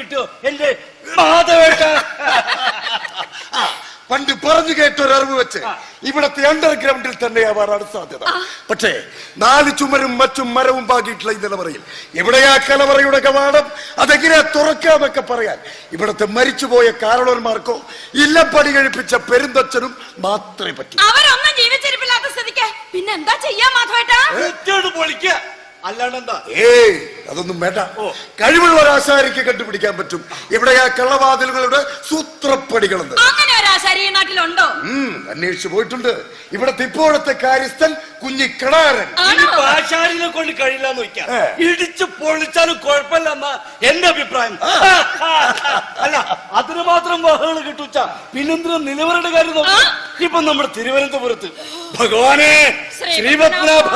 കിട്ടിയോ എന്റെ മാധവേട്ട. പണ്ട് പറഞ്ഞു കേട്ട ഒരു അറിവ് വെച്ച് ഇവിടത്തെ അണ്ടർഗ്രൗണ്ടിൽ തന്നെയാവാറാണ് സാധ്യത. പക്ഷേ നാല് ചുമരും മറ്റും മരവും പാകിയിട്ടുള്ള ഈ നിലവറയിൽ എവിടെയാ കലവറയുടെ കവാടം? അതെങ്ങനെ തുറക്കാമൊക്കെ പറയാൻ ഇവിടത്തെ മരിച്ചുപോയ കാരണവന്മാർക്കോ ഇല്ലം പണി കഴിപ്പിച്ച പെരുന്തച്ഛനും മാത്രമേ പറ്റൂ. അവരൊന്നും ജീവിച്ചിരിപ്പില്ലാത്ത സ്ഥിതിക്ക് പിന്നെ എന്താ ചെയ്യാ മാധവേട്ടാ? അല്ലാണ്ട് എന്താ? ഏയ് അതൊന്നും വേണ്ട. കഴിവുള്ള ഒരു ആശാരിക്ക് കണ്ടുപിടിക്കാൻ പറ്റും. ഇവിടെ ആ കള്ളവാതിലുകളുടെ സൂത്രപ്പടികളുണ്ട് നാട്ടിലുണ്ടോ? അന്വേഷിച്ചു പോയിട്ടുണ്ട്. ഇവിടത്തെ ഇപ്പോഴത്തെ കാര്യസ്ഥൻ കുഞ്ഞി കിണാരൻ. ആശാരിനെ കൊണ്ട് കഴിയില്ല ഇടിച്ചു പൊളിച്ചാലും കുഴപ്പമില്ലെന്ന എന്റെ അഭിപ്രായം. അല്ല അതിന് മാത്രം വാഹകൾ കിട്ടൂച്ച പിന്നെന്തിനാ നിലവരുടെ കാര്യം നോക്കാം. ഇപ്പൊ നമ്മുടെ തിരുവനന്തപുരത്ത്. ഭഗവാനെ ശ്രീ ശ്രീപത്മനാഭ.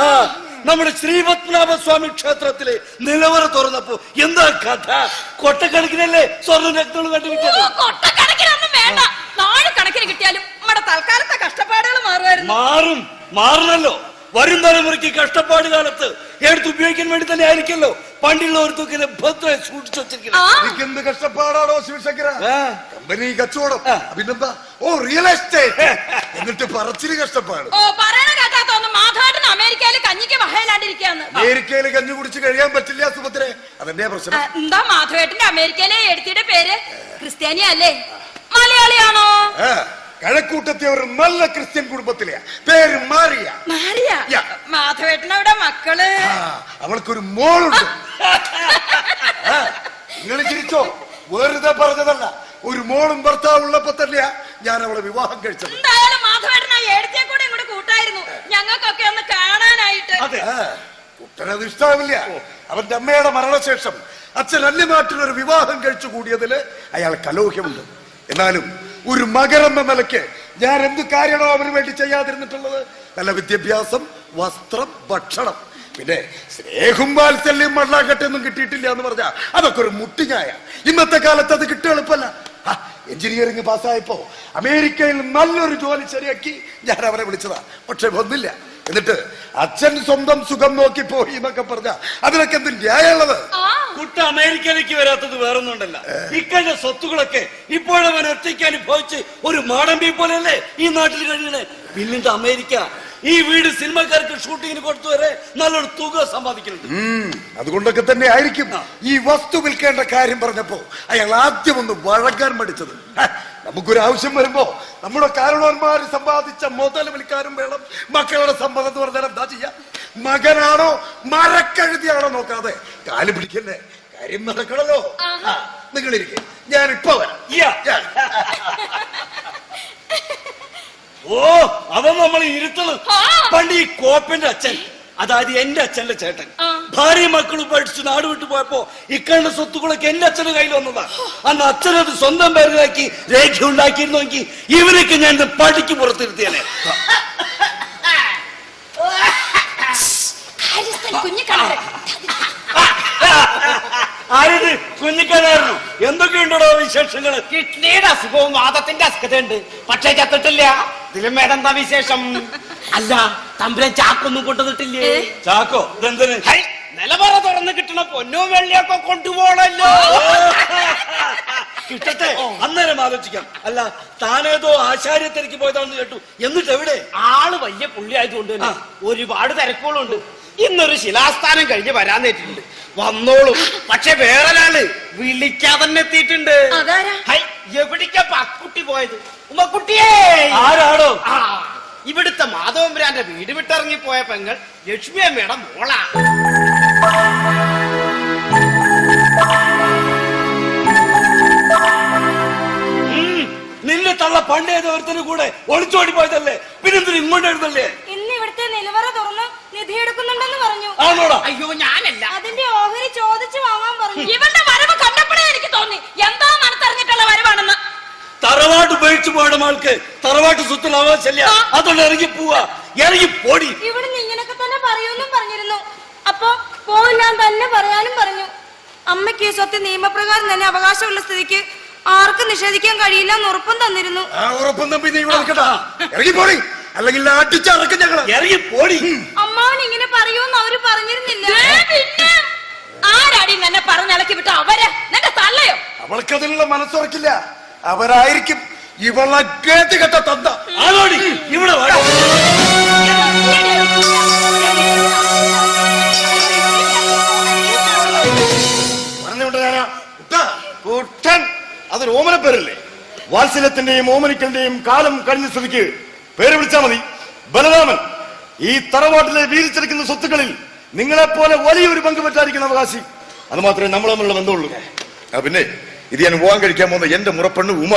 നമ്മുടെ ശ്രീപത്മനാഭ സ്വാമി ക്ഷേത്രത്തിലെ നിലവറ തുറന്നപ്പോ എന്താ കഥ? കൊട്ടക്കണക്കിനല്ലേ സ്വർണ രക്തങ്ങൾ കൊട്ടക്കണക്കിനൊന്നും വേണ്ട. നാല് കണക്കിന് കിട്ടിയാലും നമ്മുടെ തൽക്കാലത്തെ കഷ്ടപ്പാടുകൾ മാറുമായിരുന്നു. മാറും. മാറണല്ലോ. വരും തലമുറയ്ക്ക് കഷ്ടപ്പാട് കാലത്ത് എടുത്ത് ഉപയോഗിക്കാൻ വേണ്ടി തന്നെ ആയിരിക്കല്ലോ. പണ്ടുള്ളവർക്കൊക്കെ ഭദ്രമായി സൂക്ഷിച്ചു വെച്ചിരിക്കുന്നത്. എന്ത് കഷ്ടപ്പാടാണോ ശിവശങ്കര? കമ്പനി കച്ചവടം. പിന്നെന്താ? ഓ റിയൽ എസ്റ്റേറ്റ് എന്നിട്ട് പറച്ചിൽ കഷ്ടപ്പാട്. മാധവേട്ടൻ അമേരിക്കയിൽ കഞ്ഞിക്ക് വഹയിലാണ്ടിരിക്കാന്ന് അമേരിക്കയിൽ കഞ്ഞി കുടിച്ച് കഴിയാൻ പറ്റില്ല സുഭദ്രെ. അതെന്നെ പ്രശ്നം? എന്താ മാധവേട്ടന്റെ അമേരിക്കയിലെ എഴുത്തിയുടെ പേര്? ക്രിസ്ത്യാനി അല്ലേ മലയാളിയാണോ കഴക്കൂട്ടത്തെ ഒരു നല്ല ക്രിസ്ത്യൻ കുടുംബത്തിലെയാ. പേര് മാറിയ മാറിയ യാ. മാധവേട്ടനവിടെ മക്കൾ. അവൾക്കൊരു മോളുണ്ട്. നിങ്ങൾ ചിരിച്ചോ? വെറുതെ പറഞ്ഞതല്ല. ഒരു മോളും ഭർത്താവും ഉള്ളപ്പോ തന്നെയാ ഞാൻ അവളെ വിവാഹം കഴിച്ചത്. എന്തായാലും മാധവേട്ടനെ എടുത്തേ കൂടെ ഇങ്ങോട്ട് കൂട്ടായിരുന്നു. ഞങ്ങൾക്കൊക്കെ ഒന്ന് കാണാനായിട്ട്. അതെ. കുട്ടനത് ഇഷ്ടാവില്ല. അവന്റെ അമ്മയുടെ മരണശേഷം അച്ഛൻ അന്യനാട്ടിൽ ഒരു വിവാഹം കഴിച്ചു കൂടിയതിൽ അയാൾ കലോഹ്യമുണ്ട് എന്നാലും ഒരു മകരെന്ന നിലയ്ക്ക് ഞാൻ എന്ത് കാര്യമാണോ അവന് വേണ്ടി ചെയ്യാതിരുന്നിട്ടുള്ളത്? നല്ല വിദ്യാഭ്യാസം വസ്ത്രം ഭക്ഷണം. പിന്നെ സ്നേഹം വാത്സല്യം മണ്ണാക്കട്ടെയൊന്നും കിട്ടിയിട്ടില്ല എന്ന് പറഞ്ഞാ അതൊക്കെ ഒരു മുട്ടിഞ്ഞായ ഇന്നത്തെ കാലത്ത് അത് കിട്ടുക എളുപ്പമല്ല. എഞ്ചിനീയറിംഗ് പാസ്സായപ്പോ അമേരിക്കയിൽ നല്ലൊരു ജോലി ശരിയാക്കി ഞാൻ അവരെ വിളിച്ചതാ. പക്ഷെ വന്നില്ല. എന്നിട്ട് അച്ഛൻ സ്വന്തം സുഖം നോക്കി പോയി എന്നൊക്കെ പറഞ്ഞ അതിനൊക്കെ എന്ത് ന്യായമുള്ളത്? കുട്ട അമേരിക്കയിലേക്ക് വരാത്തത് വേറൊന്നുണ്ടല്ല. ഇക്കഴിഞ്ഞ സ്വത്തുകളൊക്കെ ഇപ്പോഴവൻ ഒറ്റയ്ക്ക് അനുഭവിച്ച് ഒരു മാടമ്പി പോലെയല്ലേ ഈ നാട്ടിൽ കഴിയണേ പിന്നിട്ട് അമേരിക്ക? ഈ വീട് സിനിമക്കാർക്ക് ഷൂട്ടിങ്ങിന് കൊടുത്തു വരെ നല്ലൊരു തുക സമ്പാദിക്കുന്നുണ്ട്. അതുകൊണ്ടൊക്കെ തന്നെ ആയിരിക്കും ഈ വസ്തു വിൽക്കേണ്ട കാര്യം പറഞ്ഞപ്പോ അയാൾ ആദ്യം ഒന്ന് വഴങ്ങാൻ പഠിച്ചത് നമുക്കൊരു ആവശ്യം വരുമ്പോ നമ്മുടെ കാരണവന്മാർ സമ്പാദിച്ച മുതൽ വിൽക്കാനും വേണം. മക്കളുടെ സമ്മതം എന്ന് പറഞ്ഞാൽ എന്താ ചെയ്യാ? മകനാണോ മരക്കഴുതിയാണോ നോക്കാതെ? കാൽ പിടിക്കല്ലേ? കാര്യം നടക്കണല്ലോ. നിങ്ങൾ ഇരിക്കെ ഞാൻ ഇപ്പൊ വരാം. ഓ അവൻ നമ്മൾ ഇരുത്തണം. പണ്ട് ഈ കോപ്പന്റെ അച്ഛൻ അതായത് എന്റെ അച്ഛന്റെ ചേട്ടൻ. ഭാര്യ മക്കളും പഠിച്ചു നാട് വിട്ടു പോയപ്പോ ഇക്കണ്ട സ്വത്തുക്കളൊക്കെ എന്റെ അച്ഛന്റെ കയ്യിൽ വന്നതാ. അന്ന് അച്ഛനത് സ്വന്തം പേരിലാക്കി രേഖ ഉണ്ടാക്കിയിരുന്നെങ്കിൽ ഇവരൊക്കെ ഞാൻ ഇത് പടിക്ക് പുറത്തിരുത്തിയാലേ കാര്യസ്ഥൻ കുഞ്ഞിക്കണവൻ ആരിത്? കുഞ്ഞിക്കാനായിരുന്നു. എന്തൊക്കെയുണ്ടോ വിശേഷങ്ങൾ കിഡ്നിയുടെ അസുഖവും വാദത്തിന്റെ അസുഖതയുണ്ട്. പക്ഷേ ചത്തിട്ടില്ല. ഇതിലും വേറെന്താ വിശേഷം? അല്ല തമ്പുരാൻ ചാക്കൊന്നും കൊണ്ടുവന്നിട്ടില്ലേ? ചാക്കോ? ഇതെന്തിന്? ഹൈ, നിലവറ തുറന്ന് കിട്ടണ പൊന്നോ വെള്ളിയൊക്കെ കൊണ്ടുപോകണല്ലോ. കിട്ടട്ടെ അന്നേരം ആലോചിക്കാം. അല്ല താനേതോ ആശാര്യത്തിലേക്ക് പോയതാണെന്ന് കേട്ടു. എന്നിട്ട് എവിടെ? ആൾ വലിയ പുള്ളി ആയതുകൊണ്ട് തന്നെ ഒരുപാട് തിരക്കുകളുണ്ട്. ഇന്നൊരു ശിലാസ്ഥാനം കഴിഞ്ഞ് വരാൻ നേരിട്ടുണ്ട്. വന്നോളൂ. പക്ഷെ വേറൊരാൾ വിളിക്കാതെ തന്നെ എത്തിയിട്ടുണ്ട്. അതാരാ? ഹൈ, എവിടേക്കാ പക്കുട്ടി പോയത്? ഉമ്മക്കുട്ടിയേ! ആരാണോ? ആ, ഇവിടുത്തെ മാധവമ്പുരാന്റെ വീട് വിട്ടിറങ്ങി പോയ പെങ്ങൾ ലക്ഷ്മി അമ്മയുടെ മോളാ. നിന്നെ തള്ള പണ്ടേത് ഒരുത്തിന് കൂടെ ഒളിച്ചോടി പോയതല്ലേ? പിന്നെന്തിനും ഇങ്ങോട്ട് എഴുതല്ലേ ഇന്ന് ഇവിടുത്തെ നിലവറ തുറന്ന് നിധി എടുക്കുന്നുണ്ടെന്ന് പറഞ്ഞു. ആണോടാ? അയ്യോ ഞാനല്ല. അതിന്റെ ഓഹരി ചോദിച്ചു വാങ്ങാൻ പറഞ്ഞു. ഇവന്റെ വരവ് കണ്ടപ്പോഴേ എനിക്ക് തോന്നി. എന്താ മനത്തറിഞ്ഞിട്ടുള്ള വരവാണെന്ന്. തറവാട്ട് ഉപയോഗിച്ചു പോയുടെ ആൾക്ക് തറവാട്ട് സ്വത്തിൽ അവകാശമില്ല അതുകൊണ്ട് ഇറങ്ങി പോവാ. ഇറങ്ങി പോടി. ഇവിടുന്ന് ഇങ്ങനൊക്കെ തന്നെ പറയൂന്നും പറഞ്ഞിരുന്നു. അപ്പൊ പോവില്ലാൻ തന്നെ പറയാനും പറഞ്ഞു. അമ്മയ്ക്ക് ഈ സ്വത്ത് നിയമപ്രകാരം തന്നെ അവകാശമുള്ള സ്ഥിതിക്ക് ആർക്കും നിഷേധിക്കാൻ കഴിയില്ല എന്ന് ഉറപ്പും തന്നിരുന്നു. ആ ഉറപ്പും തമ്പി നീ ഇവിടെ നിൽക്കട്ടാ ഇറങ്ങി പോടി. അല്ലെങ്കിൽ അടിച്ചറക്കും ഞങ്ങൾ ഇറങ്ങി പോടി. അമ്മാവൻ ഇങ്ങനെ പറയൂന്ന് അവർ പറഞ്ഞിരുന്നില്ല. പിന്നെ ആരാടി നിന്നെ പറഞ്ഞിളക്കി വിട്ട അവർ? നിന്റെ തള്ളയോ? അവൾക്കതിനുള്ള മനസ്സുറക്കില്ല. അവരായിരിക്കും ഇവളെ കേട്ട് കെട്ട തന്ത. ആണോടി ഇവിടെ കുട്ടൻ. അതൊരു ഓമന പേരല്ലേ? വാത്സല്യത്തിന്റെയും ഓമനിക്കലിന്റെയും കാലം കഴിഞ്ഞ സ്ഥിതിക്ക് പേര് വിളിച്ചാൽ മതി. ബലരാമൻ. ഈ തറവാട്ടിലെ വീതിച്ചെടുക്കുന്ന സ്വത്തുക്കളിൽ നിങ്ങളെപ്പോലെ വലിയൊരു പങ്ക് പറ്റാതിരിക്കുന്ന അവകാശി. അത് മാത്രമേ നമ്മൾ തമ്മിലുള്ള ബന്ധമുള്ളൂ. പിന്നെ ഇത് ഞാൻ വിവാഹം കഴിക്കാൻ പോകുന്ന എന്റെ മുറപ്പെണ്ണ് ഉമ.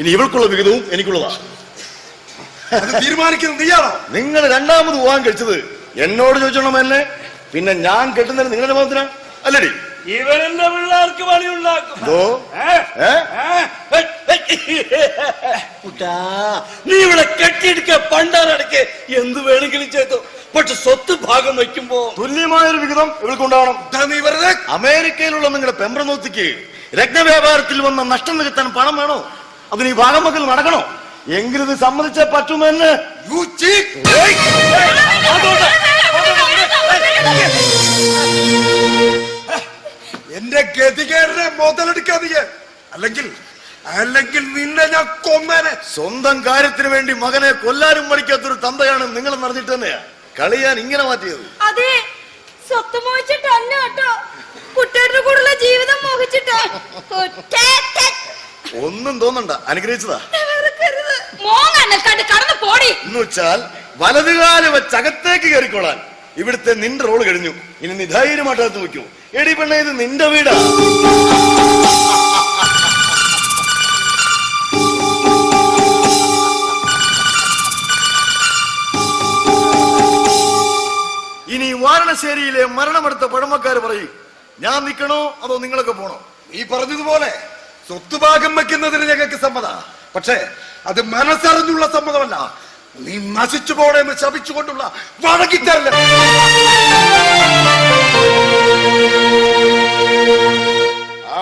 ഇനി ഇവൾക്കുള്ള വിഹിതവും എനിക്കുള്ളതാ. തീരുമാനിക്കുന്നത് നീയാണോ? നിങ്ങൾ രണ്ടാമത് വിവാഹം കഴിച്ചത് എന്നോട് ചോദിച്ചോണം എന്നെ പിന്നെ ഞാൻ കെട്ടുന്നതിന് നിങ്ങളുടെ മാത്രം അല്ലടി ഇവനെന്റെ പിള്ളേർക്ക് പണിയുണ്ടാക്കും? കുട്ടാ, നീ ഇവിടെ കെട്ടിയെടുക്ക പണ്ടാറടക്ക്. എന്ത് വേണമെങ്കിലും ചെയ്തു. പക്ഷെ സ്വത്ത് ഭാഗം വയ്ക്കുമ്പോ തുല്യമായൊരു വിഹിതം ഇവൾക്കുണ്ടാവണം നീ വെറുതെ അമേരിക്കയിലുള്ള നിങ്ങളുടെ പെമ്പ്രനോത്തിക്ക് രത്നവ്യാപാരത്തിൽ വന്ന നഷ്ടം നികത്താൻ പണം വേണോ? അതിന് ഈ ഭാഗം വെക്കൽ നടക്കണോ? എങ്കിലും സമ്മതിച്ച പറ്റുമെന്ന് You cheat! എന്റെ ഗതികേരനെ മുതലെടുക്കാതെ അല്ലെങ്കിൽ അല്ലെങ്കിൽ നിന്നെ ഞാൻ കൊന്നേനെ. സ്വന്തം കാര്യത്തിന് വേണ്ടി മകനെ കൊല്ലാനും മടിക്കാത്തൊരു തന്തയാണ് നിങ്ങൾ നടന്നിട്ട് തന്നെയാ. കളിയാൻ ഇങ്ങനെ മാറ്റിയത്. അതെ സ്വത്ത് മോഹിച്ചിട്ടല്ല കേട്ടോ. കുട്ടികളുടെ കൂടെയുള്ള ജീവിതം മോഹിച്ചിട്ട്. ഒന്നും തോന്നണ്ട. അനുഗ്രഹിച്ചതാ. കടന്നു പോടി. എന്ന് വെച്ചാൽ വലതുകാൽ വെച്ച് അകത്തേക്ക് കയറിക്കോളാൻ. ഇവിടുത്തെ നിന്റെ റോൾ കഴിഞ്ഞു. ഇനി നിധൈര്യമായിട്ട് ധൈര്യമായിട്ട് വെക്കൂ എടി പെണ്ണ ഇത് നിന്റെ വീടാ. ഇനി വാരണശ്ശേരിയിലെ മരണമെടുത്ത പഴമക്കാർ പറയും ഞാൻ നിൽക്കണോ അതോ നിങ്ങളൊക്കെ പോണോ? നീ പറഞ്ഞതുപോലെ സ്വത്ത് ഭാഗം വെക്കുന്നതിന് ഞങ്ങൾക്ക് സമ്മത. പക്ഷേ അത് മനസ്സറിഞ്ഞുള്ള സമ്മതമല്ല. നീ നശിച്ചു പോണെന്ന് ശപിച്ചുകൊണ്ടുള്ള വഴക്കിത്തരല്ല ആ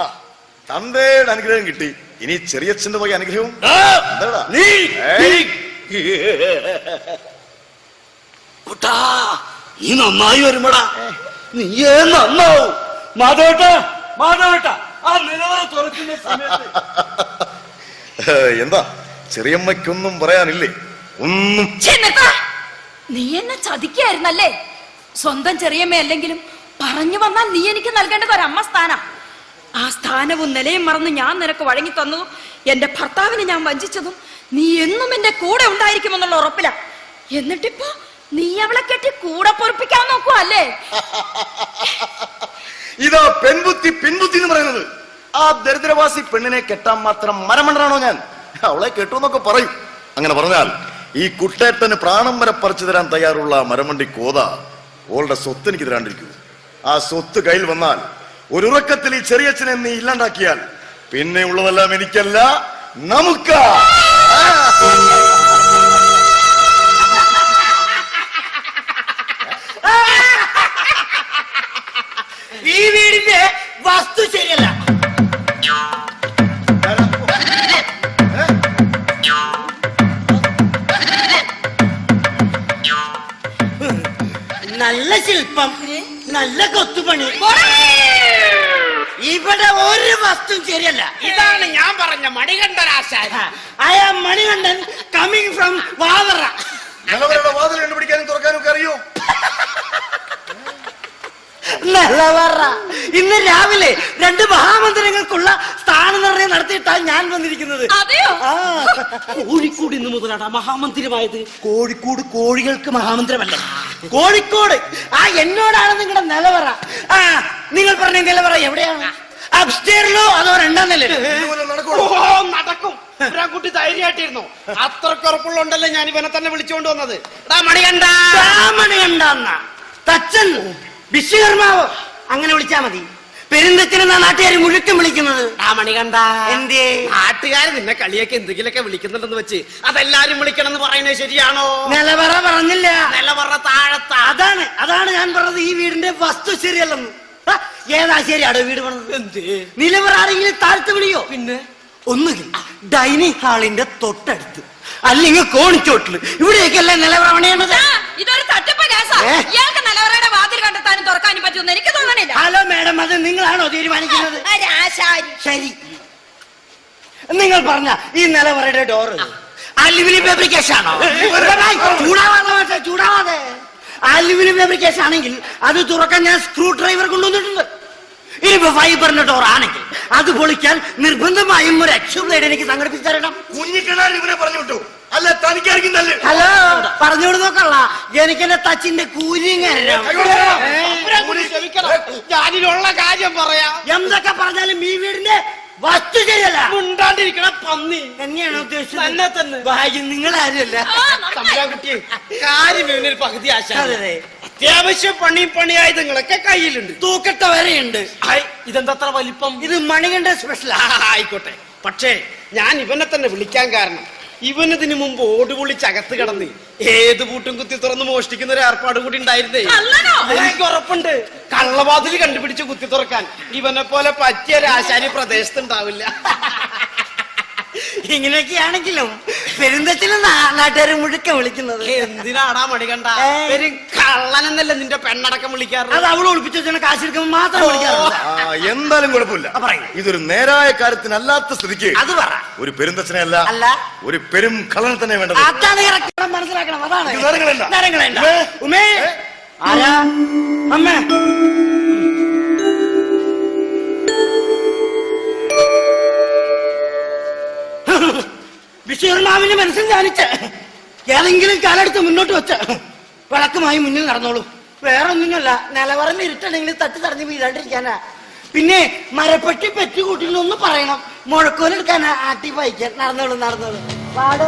തന്തയുടെ അനുഗ്രഹം കിട്ടി. ഇനി ചെറിയച്ഛന്റെ വക അനുഗ്രഹവും? നീ നന്നായി വരുമ്പടാ നീയേ നന്നാവും. മാധവട്ട മാധവട്ട ആ നിലവറ തുറക്കുന്ന സമയത്ത്. എന്താ? ചെറിയമ്മയ്ക്കൊന്നും പറയാനില്ലേ? ഒന്നും നീ എന്നെ ചതിക്കായിരുന്നല്ലേ? സ്വന്തം ചെറിയമ്മ അല്ലെങ്കിലും പറഞ്ഞു വന്നാൽ നീ എനിക്ക് നൽകേണ്ടത് ഒരമ്മ സ്ഥാന. ആ സ്ഥാനവും നിലയും മറന്ന് ഞാൻ നിനക്ക് വഴങ്ങി തന്നതും എന്റെ ഭർത്താവിനെ ഞാൻ വഞ്ചിച്ചതും നീ എന്നും എന്റെ കൂടെ ഉണ്ടായിരിക്കുമെന്നുള്ള ഉറപ്പില. എന്നിട്ടിപ്പോ നീ അവളെ കെട്ടി കൂടെ പൊറപ്പിക്കാൻ നോക്കുക അല്ലേ? ഇതാ പെൺബുദ്ധി പിൻബുദ്ധി എന്ന് പറയുന്നത്. ആ ദരിദ്രവാസി പെണ്ണിനെ കെട്ടാൻ മാത്രം മരമണ്ടനാണോ ഞാൻ? അവളെ കെട്ടു എന്നൊക്കെ പറയും. അങ്ങനെ പറഞ്ഞാൽ ഈ കുട്ടേട്ടന് പ്രാണം വരെ പറിച്ചു തരാൻ തയ്യാറുള്ള മരമണ്ടി കോത. ഓളുടെ സ്വത്ത് എനിക്ക് തരാണ്ടിരിക്കൂ ആ സ്വത്ത് കയ്യിൽ വന്നാൽ ഒരു ഉറക്കത്തിൽ ഈ ചെറിയച്ഛനെ നീ ഇല്ലാണ്ടാക്കിയാൽ പിന്നെ ഉള്ളതെല്ലാം എനിക്കല്ല. നമുക്കാ വന്നിരിക്കുന്നത്. അതെയോ? ആ, കോഴിക്കോട് ഇന്ന് മുതലാണ് മഹാമന്ദിരമായത്. കോഴിക്കോട് കോഴികൾക്ക് മഹാമന്ദിരമല്ലേ? കോഴിക്കോട്. ആ എന്നോടാണ് നിങ്ങളുടെ നിലവറ. ആ നിങ്ങൾ പറഞ്ഞ നിലവറ എവിടെയാണ്? അപ്സ്റ്റേറിലോ അതോ രണ്ടാം നിലയിലോ? നടക്കും. കുട്ടി ധൈര്യമായിട്ടിരുന്നു. അത്രയ്ക്ക് ഉറപ്പുള്ളതുകൊണ്ടല്ലേ ഞാൻ ഇവനെ തന്നെ വിളിച്ചുകൊണ്ട് വന്നത്. എടാ മണികണ്ട രാമണി കണ്ടെന്ന തച്ചൻ വിശ്വകർമാവ് അങ്ങനെ വിളിച്ചാ മതി. പെരുന്തച്ചനെന്നാ നാട്ടുകാർ മുഴുക്കം വിളിക്കുന്നത്. ആ മണികണ്ട എന്തേ നാട്ടുകാർ നിന്നെ കളിയൊക്കെ എന്തെങ്കിലുമൊക്കെ വിളിക്കുന്നുണ്ടെന്ന് വെച്ച് അതെല്ലാരും വിളിക്കണം എന്ന് പറയുന്നത് ശരിയാണോ? നിലവറ പറഞ്ഞില്ല. നിലവറ താഴത്ത. അതാണ് അതാണ് ഞാൻ പറഞ്ഞത് ഈ വീടിന്റെ വസ്തു ശരിയല്ലെന്ന്. ഏതാ ഏതാ ശരിയാടോ വീട് പണിത്? നിലവറ ആരെങ്കിലും താഴ്ത്തു വിളിയോ? പിന്നെ? ഒന്നുകിൽ ഡൈനിങ് ഹാളിന്റെ തൊട്ടടുത്ത്. അല്ലെങ്കിൽ കോണിച്ചോട്ടിൽ. ഇവിടെയൊക്കെയല്ലേ നിലവറ പണിയേണ്ടത്? ഇതൊരു തട്ടിപ്പ് കേസാ. ഇയാൾക്ക് നിലവറയുടെ വാതിൽ കണ്ടെത്താനും തുറക്കാനും പറ്റുമെന്ന് എനിക്ക് തോന്നണില്ല. ഹലോ മാഡം അത് നിങ്ങളാണോ തീരുമാനിക്കുന്നത്? ശരി. നിങ്ങൾ പറഞ്ഞ ഈ നിലവറയുടെ ഡോറ്. അലുമിനിയം ഫാബ്രിക്കേഷൻ ആണോ ചൂടാവാതെ ചൂടാവാതെ. അലുമിനിയം ഫാബ്രിക്കേഷൻ ആണെങ്കിൽ അത് തുറക്കാൻ ഞാൻ സ്ക്രൂ ഡ്രൈവർ കൊണ്ടുവന്നിട്ടുണ്ട്. ഇനിയിപ്പോ ഫൈബറിന്റെ ഡോർ ആണെങ്കിൽ അത് പൊളിക്കാൻ നിർബന്ധമായും ഒരു എക്സ് ബ്ലേഡ് എനിക്ക് സംഘടിപ്പിച്ചു തരണം. കുഞ്ഞിക്കിണാൻ ഇവനെ പറഞ്ഞു വിട്ടു. അല്ല തനിക്കായിരിക്കും നല്ല ഹലോ പറഞ്ഞോട് നോക്കള്ള എനിക്ക് എന്റെ തച്ചിന്റെ കൂലിയും ഞാനിലുള്ള കാര്യം പറയാം. എന്തൊക്കെ പറഞ്ഞാലും ഈ വീടിന്റെ വസ്തു ചെയ്യല മുണ്ടാണ്ടിരിക്കണ പന്നി. തന്നെയാണ് ഉദ്ദേശിച്ചത്? തന്നെ തന്നെ. ഭാഗ്യം നിങ്ങളാരുമല്ല കാര്യം ഇവനൊരു പകുതി ആശ അതെ, പണി അത്യാവശ്യം പണിയും പണിയായുധങ്ങളൊക്കെ കയ്യിലുണ്ട്. തൂക്കട്ട വരെയുണ്ട്. ഉണ്ട് ഇതെന്താ വലിപ്പം? ഇത് മണികണ്ഠ സ്പെഷ്യൽ ആയിക്കോട്ടെ. പക്ഷേ ഞാൻ ഇവനെ തന്നെ വിളിക്കാൻ കാരണം ഇവനതിന് മുമ്പ് ഓടുപൊളിച്ച് അകത്ത് കിടന്ന് ഏത് പൂട്ടും കുത്തി തുറന്ന് മോഷ്ടിക്കുന്ന ഒരു ഏർപ്പാട് കൂടി ഉണ്ടായിരുന്നേ? എനിക്ക് ഉറപ്പുണ്ട്. കള്ളവാതിൽ കണ്ടുപിടിച്ച് കുത്തി തുറക്കാൻ ഇവനെ പോലെ പറ്റിയ ഒരു ആശാരി പ്രദേശത്ത് ഉണ്ടാവില്ല ഇങ്ങനെയൊക്കെയാണെങ്കിലും പെരുന്തച്ഛനും നാട്ടുകാർ മുഴുക്ക വിളിക്കുന്നത്. എന്തിനാടാ മടികണ്ട. ഒരു കള്ളനെന്നല്ല നിന്റെ പെണ്ണടക്കം വിളിക്കാറ്? അത് അവൾ ഒളിപ്പിച്ചു വെച്ചാൽ കാശ് എടുക്കുമ്പോൾ മാത്രം വിളിക്കാറുണ്ട്. എന്തായാലും കുഴപ്പമില്ല. ഇതൊരു നേരായ കാര്യത്തിനല്ലാത്ത സ്ഥിതിക്ക് അത് പറ. ഒരു പെരുന്തച്ഛനെ അല്ല. അല്ല. ഒരു പെരും കള്ളനെ തന്നെ വേണ്ടത്. അതാണ് ഇറക്കണം മനസ്സിലാക്കണം. അതാണ്. ഉമേ. ആരാ? അമ്മ. വിശ്വകർമാവിന്റെ മനസ്സിൽ ധ്യാനിച്ച് ഏതെങ്കിലും കാലെടുത്ത് മുന്നോട്ട് വെച്ച് വിളക്കുമായി മുന്നിൽ നടന്നോളൂ. വേറെ ഒന്നിനല്ല നിലവറന്ന് ഇരുട്ടണെങ്കിൽ തട്ടി തടഞ്ഞ് വീഴാണ്ടിരിക്കാനാ. പിന്നെ മരപ്പെട്ടി പെറ്റി ഒന്ന് പറയണം. മുഴക്കോലെടുക്കാനാ ആട്ടി വായിക്കാൻ നടന്നോളൂ നടന്നോളൂ. പാട്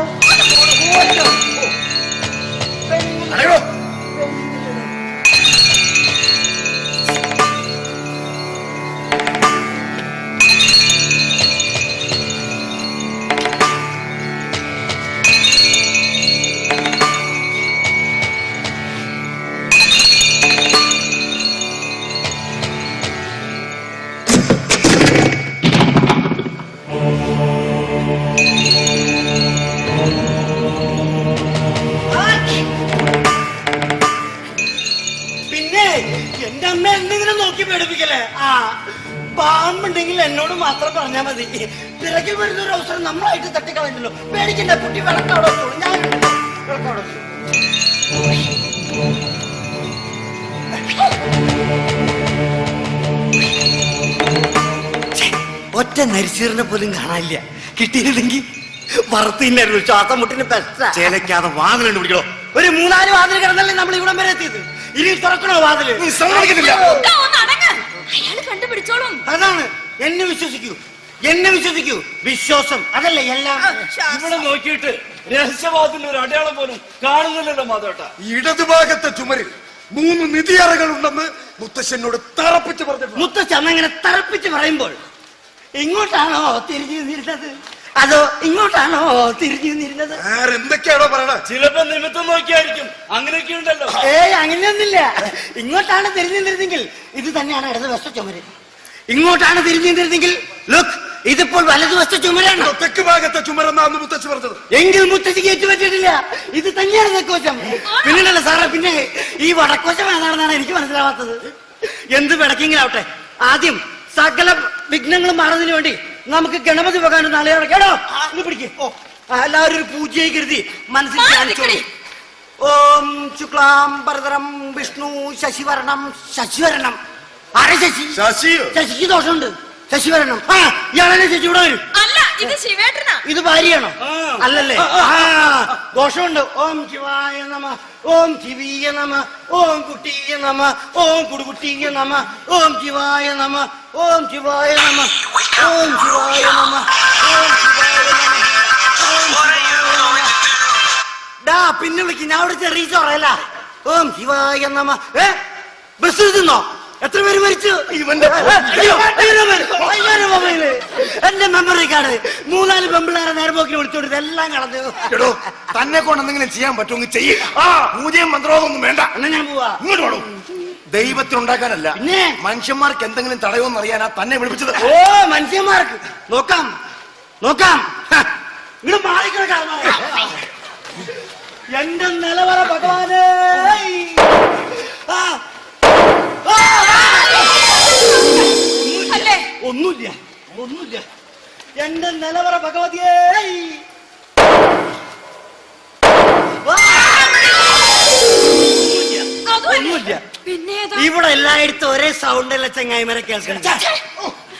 നരിച്ചീറിനെ പോലും കാണാനില്ല. കിട്ടിയിരുന്നെങ്കിൽ വറുത്തിന്നായിരുന്നു. ശ്വാസം മുട്ടിന് ബെസ്റ്റാ ചേലക്കാതെ വാതിൽ കണ്ടുപിടിക്കണോ ഒരു മൂന്നാൽ വാതിൽ കിടന്നല്ലേ നമ്മൾ ഇവിടം വരെ എത്തിയത്. ഇനി തുറക്കണോ വാതിൽ? നീ സമ്മതിക്കുന്നില്ല കണ്ടുപിടിച്ചോളും. അതാണ്. എന്നെ വിശ്വസിക്കൂ. എന്നെ വിശ്വസിക്കൂ. വിശ്വാസം. അതല്ലേ എല്ലാം. ഇവിടെ നോക്കിയിട്ട് രഹസ്യവാദത്തിന്റെ ഒരു അടയാളം പോലും കാണുന്നില്ലല്ലോ മാധവട്ട. ഇടതുഭാഗത്തെ ചുമരിൽ മൂന്ന് നിധിയറകൾ ഉണ്ടെന്ന് മുത്തശ്ശനോട് തറപ്പിച്ച് പറഞ്ഞു മുത്തശ്ശൻ അങ്ങനെ തറപ്പിച്ച് പറയുമ്പോൾ ഇങ്ങോട്ടാണോ തിരിഞ്ഞു നിന്നിരുന്നത്? അതോ ഇങ്ങോട്ടാണോ തിരിഞ്ഞു നിന്നിരുന്നത്? ആരെന്തൊക്കെയാണോ പറയണ? ചിലപ്പോ നിമിത്തം നോക്കിയായിരിക്കും. അങ്ങനെയൊക്കെ ഉണ്ടല്ലോ. ഏയ് അങ്ങനെയൊന്നുമില്ല. ഇങ്ങോട്ടാണ് തിരിഞ്ഞു നിന്നിരുന്നെങ്കിൽ ഇത് തന്നെയാണ് ഇടതുവശ ചുമര്. ഇങ്ങോട്ടാണ് തിരിഞ്ഞു നിന്നിരുന്നെങ്കിൽ ലുക്ക് ഇതിപ്പോൾ വലതുവശ ചുമരാണ്. തെക്ക് ഭാഗത്തെ ചുമരെന്നാന്ന് മുത്തച്ഛ പറഞ്ഞത്. എങ്കിൽ മുത്തച്ഛ കയറ്റി പറ്റിയിട്ടില്ല ഇത് തന്നെയാണ് തെക്കുവശം. പിന്നീടല്ല സാറേ പിന്നെ ഈ വടക്കുവശം ഏതാണെന്നാണ് എനിക്ക് മനസ്സിലാവാത്തത്. എന്ത് വിടക്കെങ്കിലാവട്ടെ ആദ്യം സകല വിഘ്നങ്ങൾ മാറുന്നതിന് വേണ്ടി നമുക്ക് ഗണപതി ഭഗവാൻ നാളെ കേടോ പിടിക്ക്. ഓ എല്ലാവരും ഒരു പൂജയായി കരുതി മനസ്സിൽ ധ്യാനിച്ചോളൂ. ഓം ശുക്ലാം ഭരതരം വിഷ്ണു ശശിവരണം ശശിവരണം. ആരെ ശശി? ശശി ശശിക്ക് ദോഷമുണ്ട്. ശശിവരണം. ആ ഇയാളെ ശശി ഇവിടെ വരും ഇത് ശിവേട്ടനാ. ഇത് ഭാര്യയാണോ? അല്ലല്ലേ? ആ ദോഷമുണ്ട്. ഓം ശിവായ നമ ഓം ശിവീയ നമ ഓം കുട്ടിയ നമ ഓം കുടുകുട്ടിയ നമ ഓം ശിവായ നമ ഓം ശിവായ നമ ഓം ശിവായ നമ ഓം ശിവായ നമ ഓം ശിവായ നമ. ഡാ പിന്നെ വിളിക്കും. ഞാൻ അവിടെ ചെറിയ ചൊറയല്ല. ഓം ശിവായ നമ. ഏ? ബസ് തിന്നോ? എത്ര പേര് മരിച്ചു? ഇവന്റെ മൊബൈൽ. എന്റെ മെമ്മറി കാർഡ് മൂന്നാൽ പെമ്പിള്ളേരെ നേരമ്പോക്കിന് വിളിച്ചോണ്ട് ഇതെല്ലാം കളഞ്ഞു. എടോ തന്നെ കൊണ്ട് എന്തെങ്കിലും ചെയ്യാൻ പറ്റുമെങ്കിൽ ചെയ്യും. പൂജയും മന്ത്രവും വേണ്ട. എന്നാ ഞാൻ പോവാ? ഇങ്ങോട്ട് വേണോ ദൈവത്തിനുണ്ടാക്കാനല്ല? മനുഷ്യന്മാർക്ക് എന്തെങ്കിലും തടയോന്ന് അറിയാനാ തന്നെ വിളിപ്പിച്ചത്. ഓ മനുഷ്യന്മാർക്ക്. നോക്കാം. നോക്കാം. ഇവിടെ മാറിക്കിടക്കാം എന്റെ നിലവറ ഭഗവാനേ. ആ, അല്ലേ? ഒന്നുമില്ല. ഒന്നുമില്ല. എന്റെ നിലവറ ഭഗവതിയേ. ഒന്നുമില്ല. ഇവിടെ എല്ലായിടത്തും ഒരേ സൗണ്ട് അല്ല ചെങ്ങായിമരെ കേൾക്കണം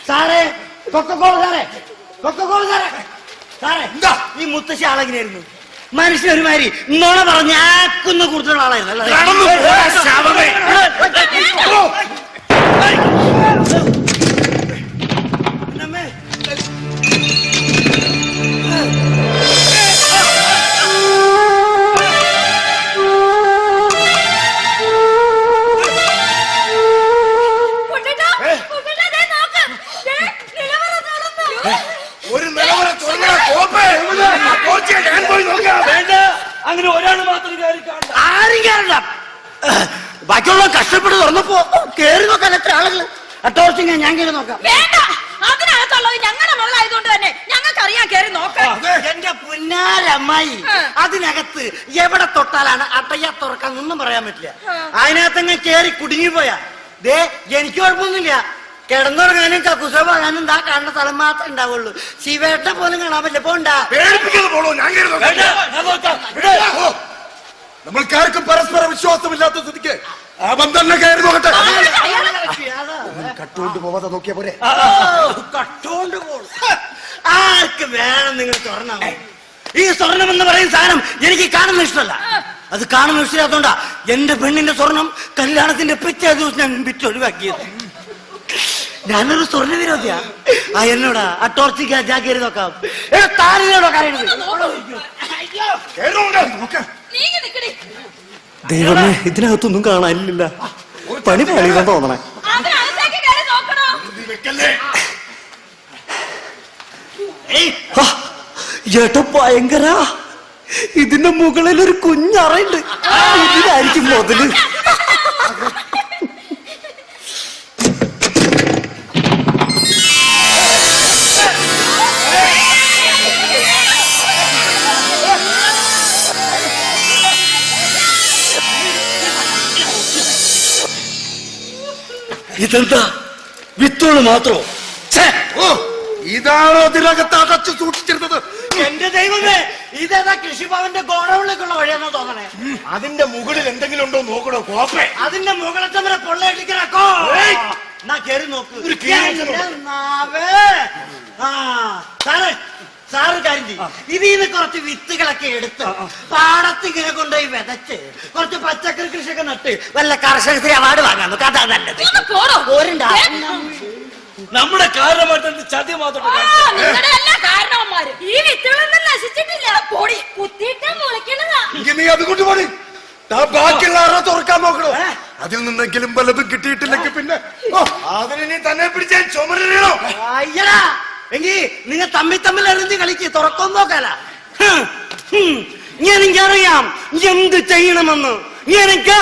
സാറേ കൊക്കക്കോള സാറേ. കൊക്കക്കോള സാറേ. സാറേ? ഈ മുത്തശ്ശി ആളെങ്ങനെയായിരുന്നു? മനുഷ്യൻ ഒരുമാതിരി നുണ പറഞ്ഞ ആക്കുന്ന കൂടുതലുള്ള ആളായിരുന്നു അല്ലേ? കടന്നു പോടാ, ശവമേ. അട്ടോർച്ചിങ്ങ ഞാൻ കയറി നോക്കാം. വേണ്ട. അതിനകത്തുള്ളത് ഞങ്ങളുടെ മകളായതുകൊണ്ട് തന്നെ ഞങ്ങൾക്ക് അറിയാൻ കയറി നോക്കാം. എന്റെ പുന്നാരമ്മായി. അതിനകത്ത് എവിടെ തൊട്ടാലാണ് അട്ടയ്യ തുറക്കാൻ ഒന്നും പറയാൻ പറ്റില്ല. അതിനകത്തങ്ങ് കേറി കുടുങ്ങിപ്പോയാ. ദേ എനിക്ക് കുഴപ്പമൊന്നുമില്ല. കിടന്നുറങ്ങാനും കക്കുസമാകാനും ദാ കാണുന്ന സ്ഥലം മാത്രമേ ഉണ്ടാവുള്ളൂ. ശിവേട്ട പോലും കാണാൻ പറ്റില്ല. പോണ്ടാ. പേടിപ്പിക്കുന്നത് പോളോ ഞാൻ നമ്മൾക്കാർക്കും പരസ്പര വിശ്വാസമില്ലാത്ത സ്ഥിതിക്ക് ആ ബന്ധം കയറി നോക്കട്ടെ. കട്ടുകൊണ്ട് പോവാതെ നോക്കിയ പോരെ? കട്ടുകൊണ്ട് പോണു ആർക്ക് വേണം നിങ്ങൾ സ്വർണം? ഈ സ്വർണം എന്ന് പറയുന്ന സാധനം എനിക്ക് കാണുന്ന ഇഷ്ടമല്ല. അത് കാണുന്ന ഇഷ്ടമില്ലാത്തോണ്ടാ എന്റെ പെണ്ണിന്റെ സ്വർണം കല്യാണത്തിന്റെ പിറ്റേ ദിവസം ഞാൻ വിറ്റൊഴിവാക്കിയത് ഞാനൊരു സ്വർണ വിരോധിയാ. ആ എന്നോടാ ആ ടോർച്ചിക്ക് ജാക്കേരി നോക്കാം. കയറി നോക്കാം. ദൈവമേ ഇതിനകത്തൊന്നും കാണാനില്ല പണി പണിയാൻ തോന്നണേ ഏട്ടാ ഭയങ്കര ഇതിന്റെ മുകളിൽ ഒരു കുഞ്ഞറയുണ്ട് ഇതിനായിരിക്കും മുതൽ ഇതെന്താ? വിത്തോൾ മാത്രോ? ഇതാണോ ഇതിനകത്ത് അടച്ചു സൂക്ഷിച്ചിരുന്നത്? എന്റെ ദൈവമേ ഇതേതാ കൃഷിഭവന്റെ ഗോഡൌണിലേക്കുള്ള വഴിയെന്നാ തോന്നണേ. അതിന്റെ മുകളിൽ എന്തെങ്കിലും ഉണ്ടോ നോക്കണോ കോപ്പേ അതിന്റെ മുകളത്തെ വരെ പൊള്ളയടിക്കണക്കോ ഏയ്! എന്നാ കേറി നോക്ക്. സാറേ സാറ് കരുതി ഇതിൽ നിന്ന് കുറച്ച് വിത്തുകളൊക്കെ എടുത്ത് പാടത്ത് ഇങ്ങനെ കൊണ്ടുപോയി വിതച്ച് കുറച്ച് പച്ചക്കറി കൃഷിയൊക്കെ നട്ട് വല്ല കർഷകശ്രീ അവാർഡ് വാങ്ങാൻ നോക്കാം. അതാ നല്ലത്. നമ്മുടെ കാരണമായിട്ട് ചതി മാത്രം ഈ വിത്തുകളൊന്നും നശിച്ചിട്ടില്ല. പൊടി. കുത്തിയിട്ട് മുളയ്ക്കണതാ. ഇനി നീ അതുകൊണ്ട് പോടി താ ബാക്കിയുള്ള ആരോ തുറക്കാൻ നോക്കണോ? അതിൽ നിന്നെങ്കിലും വല്ലതും കിട്ടിയിട്ടില്ലെങ്കിൽ പിന്നെ. അതിനെ തന്നെ പിടിച്ചാൽ ചുമരണോ അയ്യടാ. എങ്കി നിങ്ങൾ തമ്മിൽ തമ്മിൽ എറിഞ്ഞ് കളിക്ക്. തുറക്കം നോക്കാല. എനിക്കറിയാം എന്ത് ചെയ്യണമെന്ന്. എനിക്ക്?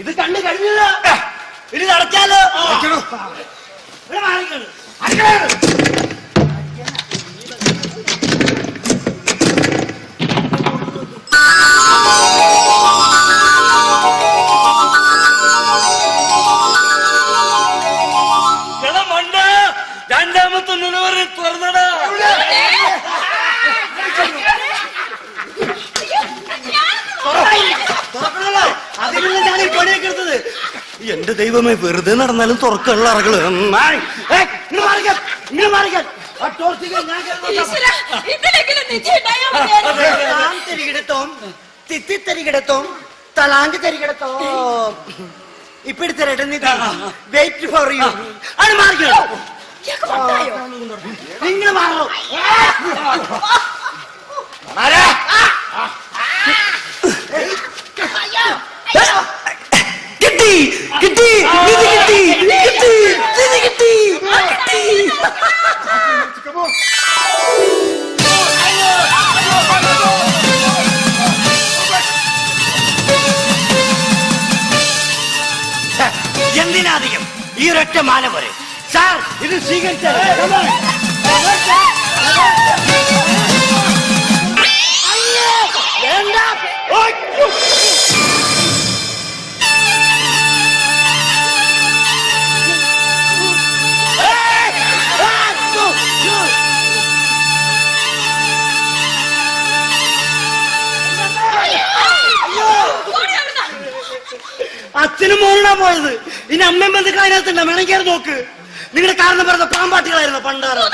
ഇത് കണ്ടു കഴിഞ്ഞത് ഇത് അടച്ചാലോ വെക്കണോ? എന്റെ ദൈവമേ വെറുതെ നടന്നാലും തുറക്കുള്ള അറകൾ. തരികിടത്തോം തിത്തി തരികിടത്തോം തലാങ്ക് തരികിടത്തോ ഇപ്പിടുത്തരട്ടെ നീ വെയിറ്റ് ഫോർ യു ആണ് മാറിക്കോ? നിങ്ങൾ മാറോ ഇനി അമ്മയും ബന്ധുക്കൾ അതിനകത്തുണ്ട് വേണമെങ്കിൽ അത് നോക്ക്. നിങ്ങളുടെ കാരണം പറഞ്ഞ പാമ്പാട്ടികളായിരുന്നു പണ്ടാറ്.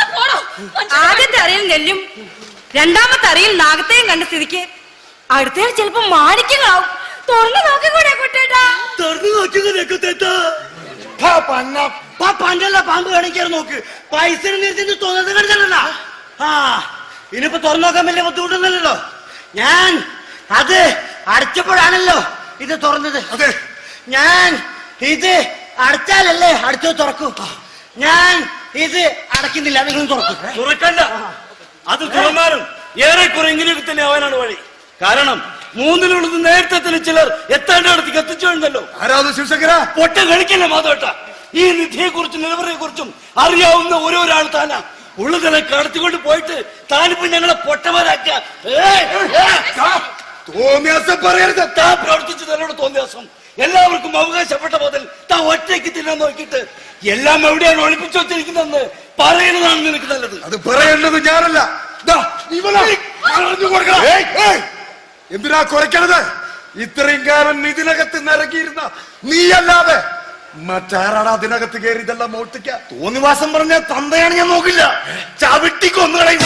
ആദ്യത്തെ അറിയിൽ നെല്ലും രണ്ടാമത്തെ അറിയിൽ നാഗത്തെയും കണ്ട സ്ഥിതിക്ക് അടുത്ത ചിലപ്പോ മാണിക്കങ്ങളാവും തുറന്നു നോക്കിക്കൂടെ കുട്ടേട്ടാ? തുറന്നു നോക്കിക്കൂടെ പണ്ടല്ല പാമ്പ് വേണമെങ്കിൽ നോക്ക്. പൈസ നിർത്തി തോന്നുന്നത് കണ്ടില്ല ആ ഇനിയിപ്പോ തുറന്നു നോക്കാൻ വലിയ ബുദ്ധിമുട്ടൊന്നുമല്ലല്ലോ. ഞാൻ അത് അടച്ചപ്പോഴാണല്ലോ ഇത് തുറന്നത്. അതെ. ഞാൻ ഇത് അടച്ചാലല്ലേ അടച്ചു തുറക്കൂ? ഞാൻ ഇത് അടക്കുന്നില്ല നിങ്ങളും തുറക്കൂ. തുറക്കണ്ട. അത് തുറന്നാലും ഏറെക്കുറെ ഇങ്ങനെയൊക്കെ തന്നെ ആവാനാണ് വഴി. കാരണം മൂന്നിലുള്ളത് നേരത്തെ തന്നെ ചിലർ എത്താണ്ട് അടുത്തേക്ക് എത്തിച്ചു കഴിഞ്ഞല്ലോ ആരാത് ശിവശങ്കര? പൊട്ട കളിക്കല്ലേ മാധവട്ട? ഈ നിധിയെ കുറിച്ചും നിലവറയെ കുറിച്ചും അറിയാവുന്ന ഓരോരാൾ താനാ. ഉള്ളതിനെ കടത്തിക്കൊണ്ട് പോയിട്ട് താനിപ്പോ ഞങ്ങളെ പൊട്ടവരാക്കിയ തോന്നിയാസം പറയരുത്. താൻ പ്രവർത്തിച്ചു തന്നോട് തോന്നിയ ദിവസം എല്ലാവർക്കും അവകാശപ്പെട്ട മുതൽ താൻ ഒറ്റയ്ക്ക് തിന്നാൻ നോക്കിയിട്ട് എല്ലാം എവിടെയാണ് ഒളിപ്പിച്ചു വെച്ചിരിക്കുന്നതെന്ന് പറയുന്നതാണ് നിനക്ക് നല്ലത്. അത് പറയേണ്ടത് ഞാനല്ല. എന്തിനാ കുറയ്ക്കണത്? ഇത്രയും കാലം ഇതിനകത്ത് നിറങ്ങിയിരുന്ന നീയല്ലാതെ മറ്റാരാണ് അതിനകത്ത് കയറി ഇതെല്ലാം മോഷ്ടിക്ക? തോന്നിവാസം പറഞ്ഞ തന്തയാണ് ഞാൻ നോക്കില്ല. ചവിട്ടി കൊന്നുകളയും.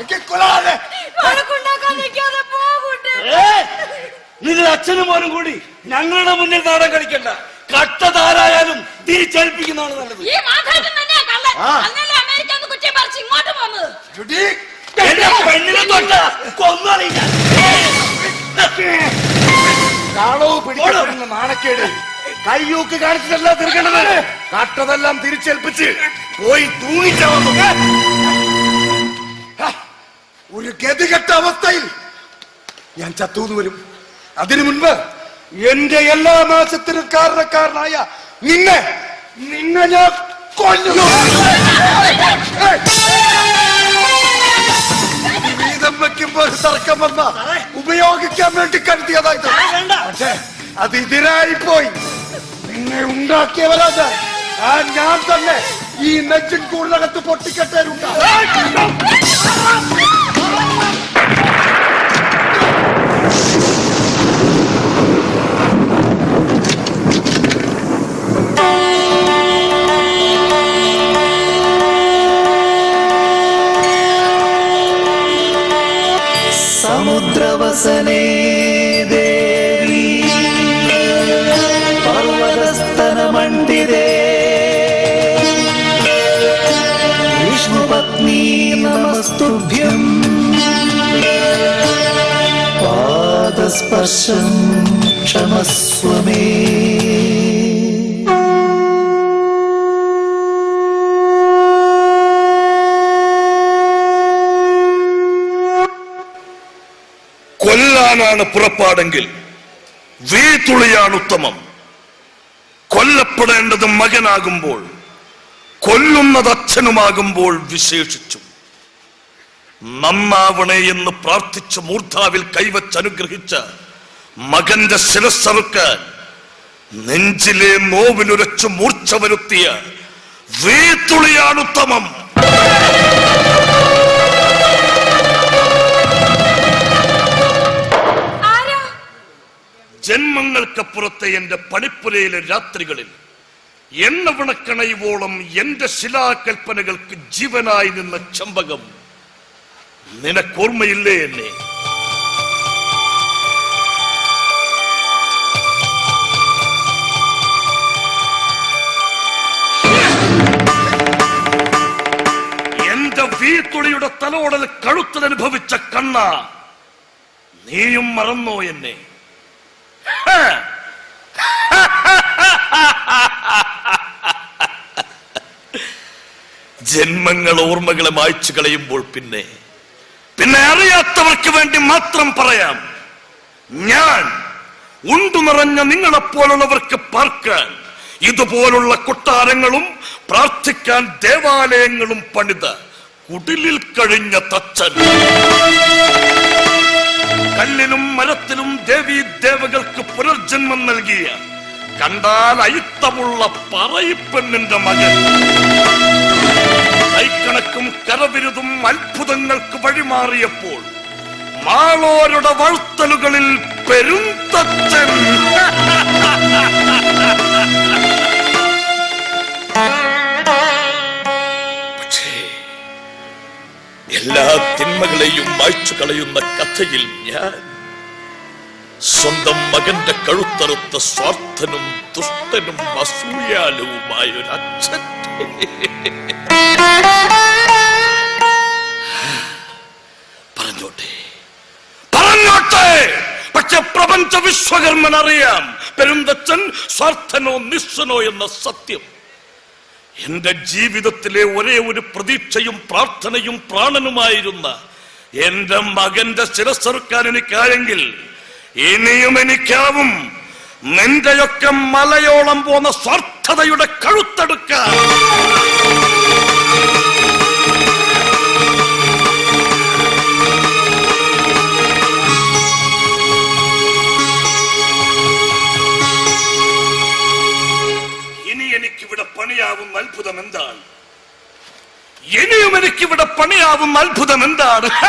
എനിക്ക് കൊല്ലാതെ. നിങ്ങൾ അച്ഛനും മോനും കൂടി ഞങ്ങളുടെ മുന്നിൽ നാടൻ കളിക്കണ്ട. കട്ടതാരായാലും തിരിച്ചേൽപ്പിക്കുന്നതാണ് നല്ലത്. പെണ്ണിനെ തൊട്ട കൊന്നറിയില്ല കാളവ് പിടിക്കപ്പെടുന്ന നാണക്കേട്. കയ്യൂക്ക് കാണിച്ചിട്ടല്ല തീർക്കേണ്ടത്. കട്ടതെല്ലാം തിരിച്ചേൽപ്പിച്ച് പോയി തൂങ്ങിച്ചാവുന്നു ഒരു ഗതികെട്ട അവസ്ഥയിൽ ഞാൻ ചത്തൂന്ന് വരും. അതിനു മുൻപ് എന്റെ എല്ലാ നാശത്തിനും കാരണക്കാരനായ നിന്നെ നിന്നെ ഞാൻ കൊല്ലുന്നു വീതം വെക്കുമ്പോ ഒരു തർക്കം വന്ന ഉപയോഗിക്കാൻ വേണ്ടി കരുതിയതായത്. പക്ഷേ അത് ഇതിനായി പോയി. നിന്നെ ഉണ്ടാക്കിയവരാജ ആ ഞാൻ തന്നെ ഈ നെഞ്ചിൻ കൂടുതലകത്ത് പൊട്ടിക്കെട്ടേരുണ്ട. പാദസ്പർശം ക്ഷമസ്വമേ. കൊല്ലാനാണ് പുറപ്പാടെങ്കിൽ വീതുളിയാണ് ഉത്തമം. കൊല്ലപ്പെടേണ്ടത് മകനാകുമ്പോൾ കൊല്ലുന്നത് അച്ഛനുമാകുമ്പോൾ വിശേഷിച്ചും. നന്നാവണേ എന്ന് പ്രാർത്ഥിച്ച് മൂർധാവിൽ കൈവച്ച് അനുഗ്രഹിച്ച മകന്റെ ശിരസ്സറുക്കാൻ നെഞ്ചിലെ നോവിലുരച്ചു മൂർച്ച വരുത്തിയ വീത്തുളിയാണ് ഉത്തമം. ജന്മങ്ങൾക്കപ്പുറത്തെ എന്റെ പണിപ്പുരയിലെ രാത്രികളിൽ എണ്ണ വിണക്കണയുവോളം എന്റെ ശിലാകൽപ്പനകൾക്ക് ജീവനായി നിന്ന ചമ്പകം നിനക്കോർമ്മയില്ലേ എന്നെ? എന്റെ വീത്തുളിയുടെ തലോടൽ കഴുത്തിൽ അനുഭവിച്ച കണ്ണ നീയും മറന്നോ എന്നെ? ജന്മങ്ങൾ ഓർമ്മകളെ മായ്ച്ചു കളയുമ്പോൾ പിന്നെ പിന്നെ അറിയാത്തവർക്ക് വേണ്ടി മാത്രം പറയാം. ഞാൻ ഉണ്ടു നിറഞ്ഞ നിങ്ങളെപ്പോലുള്ളവർക്ക് പാർക്കാൻ ഇതുപോലുള്ള കൊട്ടാരങ്ങളും പ്രാർത്ഥിക്കാൻ ദേവാലയങ്ങളും പണിത കുടിലിൽ കഴിഞ്ഞ തച്ചൻ. കല്ലിനും മരത്തിലും ദേവി ദേവകൾക്ക് പുനർജന്മം നൽകിയ കണ്ടാൽ അയിത്തമുള്ള പറയിപ്പെണ്ണിന്റെ മകൻ. കൈക്കണക്കും കരവിരുതും അത്ഭുതങ്ങൾക്ക് വഴിമാറിയപ്പോൾ മാളോരുടെ വളർത്തലുകളിൽ പെരുന്തച്ചൻ പക്ഷേ എല്ലാ തിന്മകളെയും മായ്ച്ചു കളയുന്ന കഥയിൽ ഞാൻ സ്വന്തം മകന്റെ കഴുത്തറുത്ത സ്വാർത്ഥനും ദുഷ്ടനും അസൂയാലുവുമായ ഒരു അച്ഛൻ പറഞ്ഞോട്ടെ. പറഞ്ഞോട്ടെ. പക്ഷെ പ്രപഞ്ച വിശ്വകർമ്മൻ അറിയാം. പെരുന്തച്ഛൻ സ്വാർത്ഥനോ നിസ്സനോ എന്ന സത്യം. എന്റെ ജീവിതത്തിലെ ഒരേ ഒരു പ്രതീക്ഷയും പ്രാർത്ഥനയും പ്രാണനുമായിരുന്ന എന്റെ മകന്റെ ശിരസർക്കാൻ എനിക്കായെങ്കിൽ ഇനിയും എനിക്കാവും. നിന്റെയൊക്കെ മലയോളം പോന്ന സ്വാർത്ഥതയുടെ കഴുത്തെടുക്ക. ഇനി എനിക്കിവിടെ പണിയാവുന്ന അത്ഭുതം എന്താണ്? ഇനിയും എനിക്കിവിടെ പണിയാവുന്ന അത്ഭുതം എന്താണ്?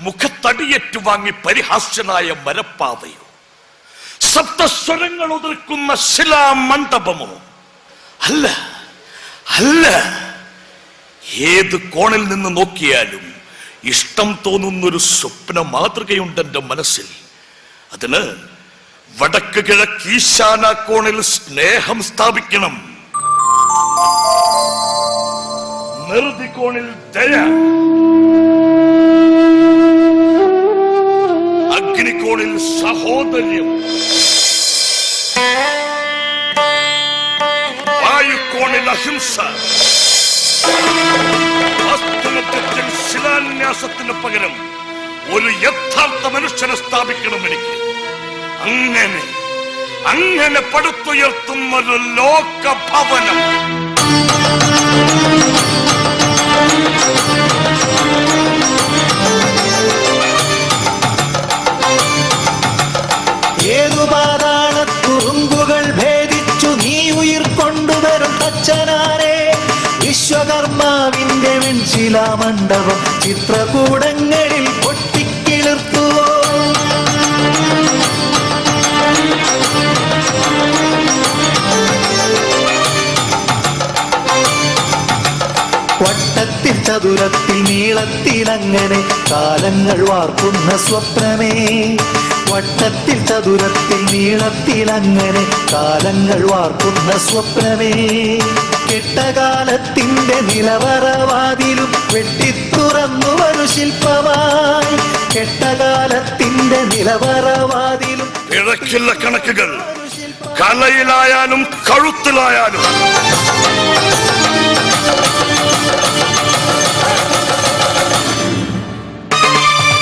മുഖത്തടിയേറ്റു വാങ്ങി പരിഹാസ്യനായ മരപ്പാതയോ. സപ്തസ്വരങ്ങൾ ഒതുക്കുന്ന ശിലാമണ്ഡപമോ? അല്ല അല്ല. ഏത് കോണിൽ നിന്ന് നോക്കിയാലും ഇഷ്ടം തോന്നുന്നൊരു സ്വപ്ന മാതൃകയുണ്ട് എന്റെ മനസ്സിൽ. അതിന് വടക്ക് കിഴക്ക് ഈശാന കോണിൽ സ്നേഹം സ്ഥാപിക്കണം. നിർതി കോണിൽ ദയ. അഗ്നികോണിൽ സഹോദര്യം. അഹിംസ. ശിലാന്യാസത്തിന് പകരം ഒരു യഥാർത്ഥ മനുഷ്യനെ സ്ഥാപിക്കണം എനിക്ക്. അങ്ങനെ അങ്ങനെ പടുത്തുയർത്തുന്ന ഒരു ലോകഭവനം. വിശ്വകർമാവിന്റെ വെൺശിലാ മണ്ഡപം ചിത്രകൂടങ്ങളിൽ പൊട്ടിക്കിളിർത്തുവോ? വട്ടത്തിൽ ചതുരത്തിൽ നീളത്തിൽ അങ്ങനെ കാലങ്ങൾ വാർക്കുന്ന സ്വപ്നമേ. വട്ടത്തിൽ ചതുരത്തിൽ നീളത്തിൽ അങ്ങനെ കാലങ്ങൾ വാർക്കുന്ന സ്വപ്നമേ. കെട്ടകാലത്തിന്റെ നിലവറവാതിലും വെട്ടിത്തുറന്നു ഒരു ശില്പമായി. കെട്ടകാലത്തിന്റെ നിലവറവാതിലും ഇഴക്കില്ല കണക്കുകൾ. കലയിലായാലും കഴുത്തിലായാലും